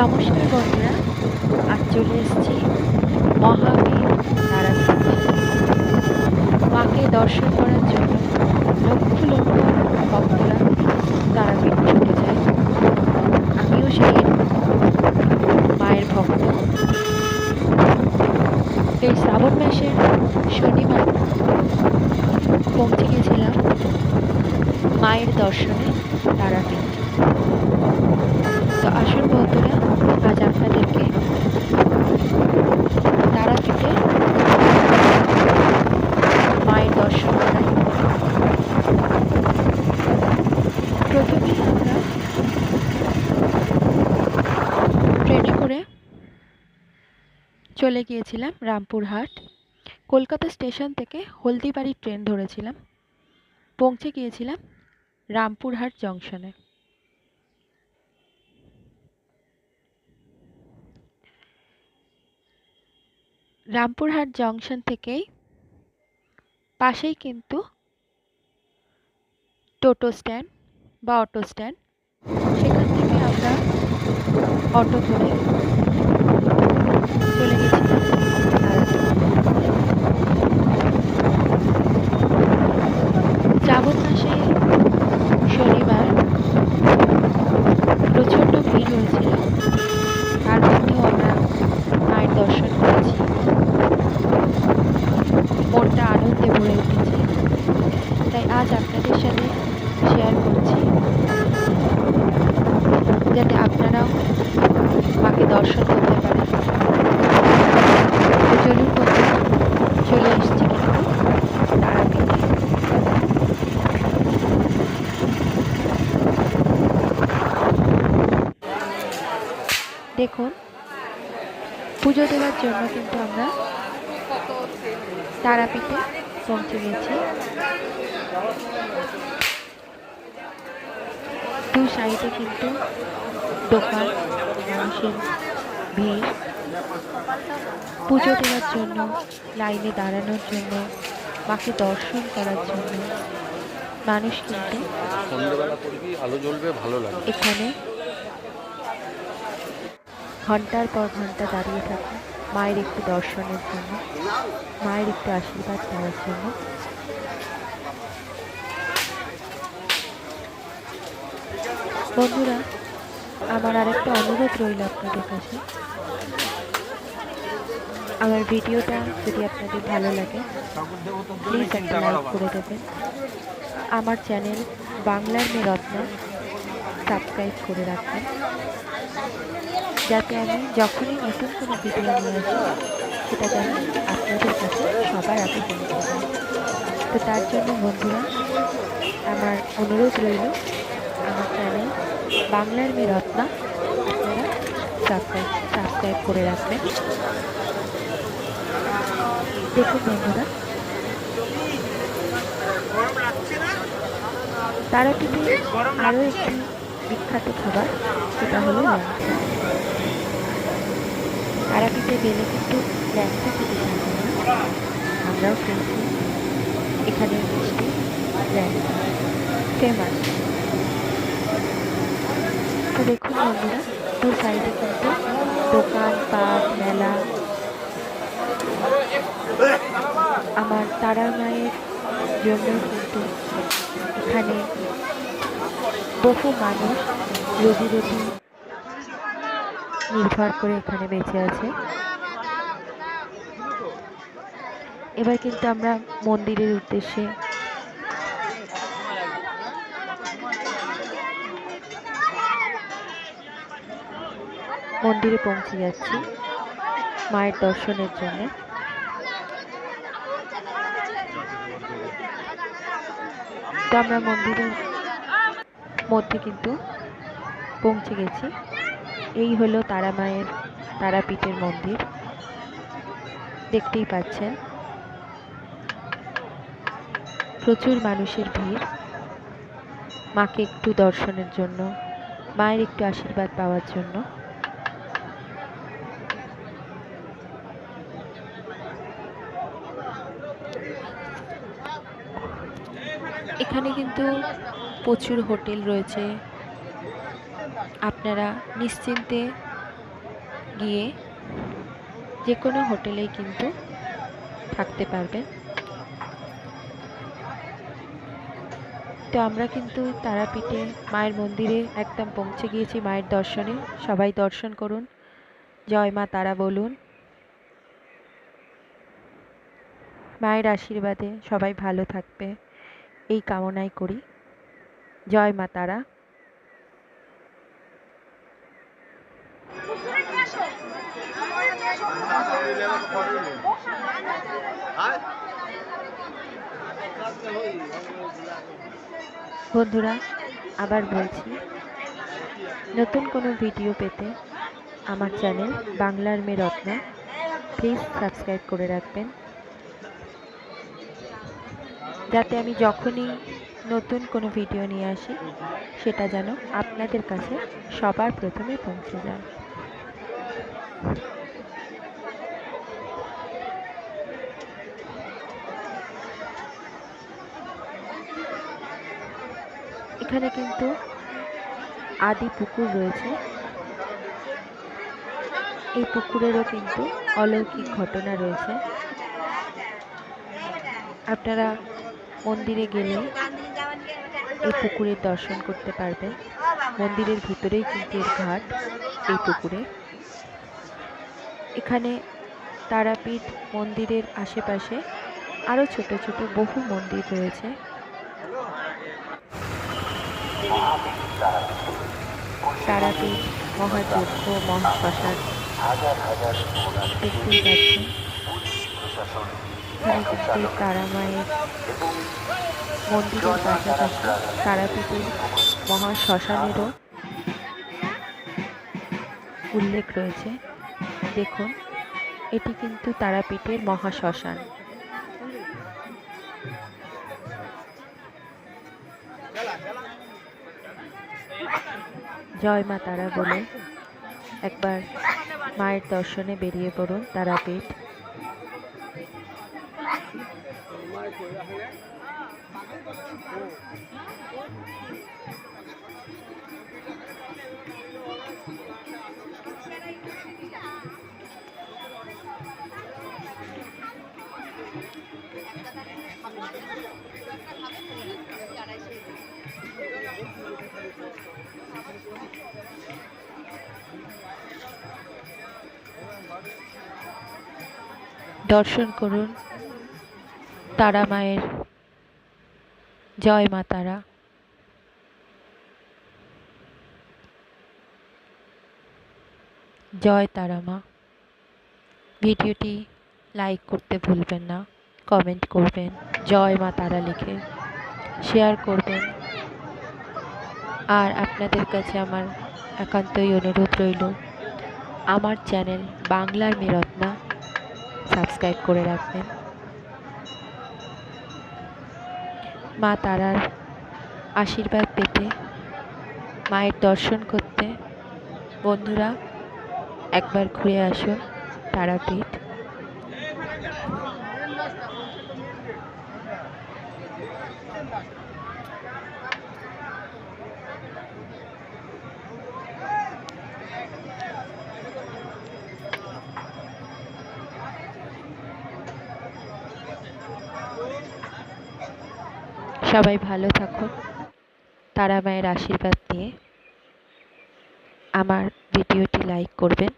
নমস্কার বন্ধুরা, আজ চলে এসেছি মহাবীর তারাপীঠ। মাকে দর্শন করার জন্য লক্ষ লক্ষ ভক্তরা তারাপীঠ ছুটে যায়। আমিও সেই মায়ের ভক্ত। এই শ্রাবণ মাসের শনিবার পৌঁছে গেছিলাম মায়ের দর্শনে তারাপীঠ। তো আসল বন্ধুরা আজ আপনাদেরকে তারাপীঠে মায়ের দর্শন করাই প্রথমেই আমরা ট্রেনে করে চলে গিয়েছিলাম রামপুরহাট কলকাতা স্টেশন থেকে হলদিবাড়ি ট্রেন ধরেছিলাম। পৌঁছে গিয়েছিলাম রামপুরহাট জংশনে। রামপুরহাট জংশন থেকেই পাশেই কিন্তু টোটো স্ট্যান্ড বা অটো স্ট্যান্ড। সেখান থেকে আমরা অটো ধরে চলে গেছিলাম সেই শ্রাবণ মাসে শনিবার প্রচণ্ড ভিড় হয়েছিল তার মধ্যেও আমরা মায়ের দর্শন করেছি মনটা আনন্দে ভরে উঠেছে তাই আজ আপনাদের সাথে শেয়ার করছি যাতে আপনারাও মাকে দর্শন করতে পারেন তো চলুন বন্ধুরা চলে এসেছি কিন্তু তারাপীঠে দেখুন পুজো দেওয়ার জন্য কিন্তু আমরা তারাপীঠে পৌঁছে গেছি। দু সাইডে কিন্তু দোকান মানুষের ভিড়। পুজো দেওয়ার জন্য লাইনে দাঁড়ানোর জন্য মাকে দর্শন করার জন্য মানুষ কিন্তু এখানে ঘণ্টার পর ঘণ্টা দাঁড়িয়ে থাকে, মায়ের একটু দর্শনের জন্য, মায়ের একটু আশীর্বাদ পাওয়ার জন্য। বন্ধুরা, আমার আরেকটা অনুরোধ রইল আপনাদের কাছে। আমার ভিডিওটা যদি আপনাদের ভালো লাগে প্লিজ একটা লাইক করে দেবেন। আমার চ্যানেল বাংলার মেয়ে রত্না সাবস্ক্রাইব করে রাখবেন। যাতে আমি যখনই নতুন কোনো ভিডিও নিয়ে আসি সেটা যেন আপনাদের কাছে সবার আগে পৌঁছে যায়। তো তার জন্য বন্ধুরা, আমার অনুরোধ রইল, আমার চ্যানেল বাংলার মেয়ে রত্না, আপনারা সাবস্ক্রাইব সাবস্ক্রাইব করে রাখবেন। দেখুন বন্ধুরা, তারাপীঠে আরও একটি বিখ্যাত খাবার, সেটা হলো ল্যাংচা। তারাপীঠে গেলে কিন্তু ল্যাংচা খেতে চাইবে না আমরাও খেয়েছি। এখানে মিষ্টি, ল্যাংচা, ফেমাস। তো দেখুন বন্ধুরা, দু সাইডে কিন্তু দোকান, পাট, মেলা। আমার তারা মায়ের জন্য কিন্তু এখানে বহু মানুষ রোজি রোজি নির্ভর করে এখানে বেঁচে আছে। এবার কিন্তু আমরা মন্দিরের উদ্দেশ্যে মন্দিরে পৌঁছে যাচ্ছি মায়ের দর্শনের জন্য। তো আমরা মন্দিরের মধ্যে কিন্তু পৌঁছে গেছি। এই হলো তারা মায়ের তারাপীঠের মন্দির। দেখতেই পাচ্ছেন। প্রচুর মানুষের ভিড়। মাকে একটু দর্শনের জন্য, মায়ের একটু আশীর্বাদ পাওয়ার জন্য। এখানে কিন্তু প্রচুর হোটেল রয়েছে। আপনারা নিশ্চিন্তে গিয়ে যে কোনো হোটেলেই কিন্তু থাকতে পারবেন। তো আমরা কিন্তু তারাপীঠে মায়ের মন্দিরে একদম পৌঁছে গিয়েছি মায়ের দর্শনে। সবাই দর্শন করুন। জয় মা তারা বলুন। মায়ের আশীর্বাদে সবাই ভালো থাকবে। এই কামনাই করি। জয় মা তারা। বন্ধুরা, আবার বলছি, নতুন কোনো ভিডিও পেতে আমার চ্যানেল বাংলার মেয়ে রত্না প্লিজ সাবস্ক্রাইব করে রাখবেন। যাতে আমি যখনই নতুন কোনো ভিডিও নিয়ে আসি, সেটা যেন আপনাদের কাছে সবার প্রথমে পৌঁছে যায়। এখানে কিন্তু আদি পুকুর রয়েছে। এই পুকুরেরও কিন্তু অলৌকিক ঘটনা রয়েছে। আপনারা মন্দিরে গেলে এই পুকুরের দর্শন করতে পারবেন। মন্দিরের ভিতরেই কিন্তু এর ঘাট এই পুকুরে। এখানে তারাপীঠ মন্দিরের আশেপাশে আরও ছোট ছোট বহু মন্দির রয়েছে। তারাপীঠ মহাযজ্ঞ মহাশ্মশান দেখতেই পাচ্ছেন। কিন্তু তারা মায়ের মন্দিরের পাশাপাশি তারাপীঠের মহাশ্মশানেরও উল্লেখ রয়েছে। দেখুন, এটি কিন্তু তারাপীঠের মহাশ্মশান। জয় মা তারা বলে একবার মায়ের দর্শনে বেরিয়ে পড়ুন তারাপীঠ। দর্শন করুন। তারা মায়ের। জয় মা তারা। জয় তারা মা। ভিডিওটি লাইক করতে ভুলবেন না, কমেন্ট করবেন, জয় মা তারা লিখে শেয়ার করবেন। আর আপনাদের কাছে আমার একান্তই অনুরোধ রইল, আমার চ্যানেল বাংলার মেরত্না সাবস্ক্রাইব করে রাখবেন। মা তারার আশীর্বাদ পেতে মায়ের দর্শন করতে। বন্ধুরা একবার ঘুরে আসুন তারাপীঠ। সবাই ভালো থাকুন তারা মায়ের আশীর্বাদ নিয়ে আমার ভিডিওটি লাইক করবেন।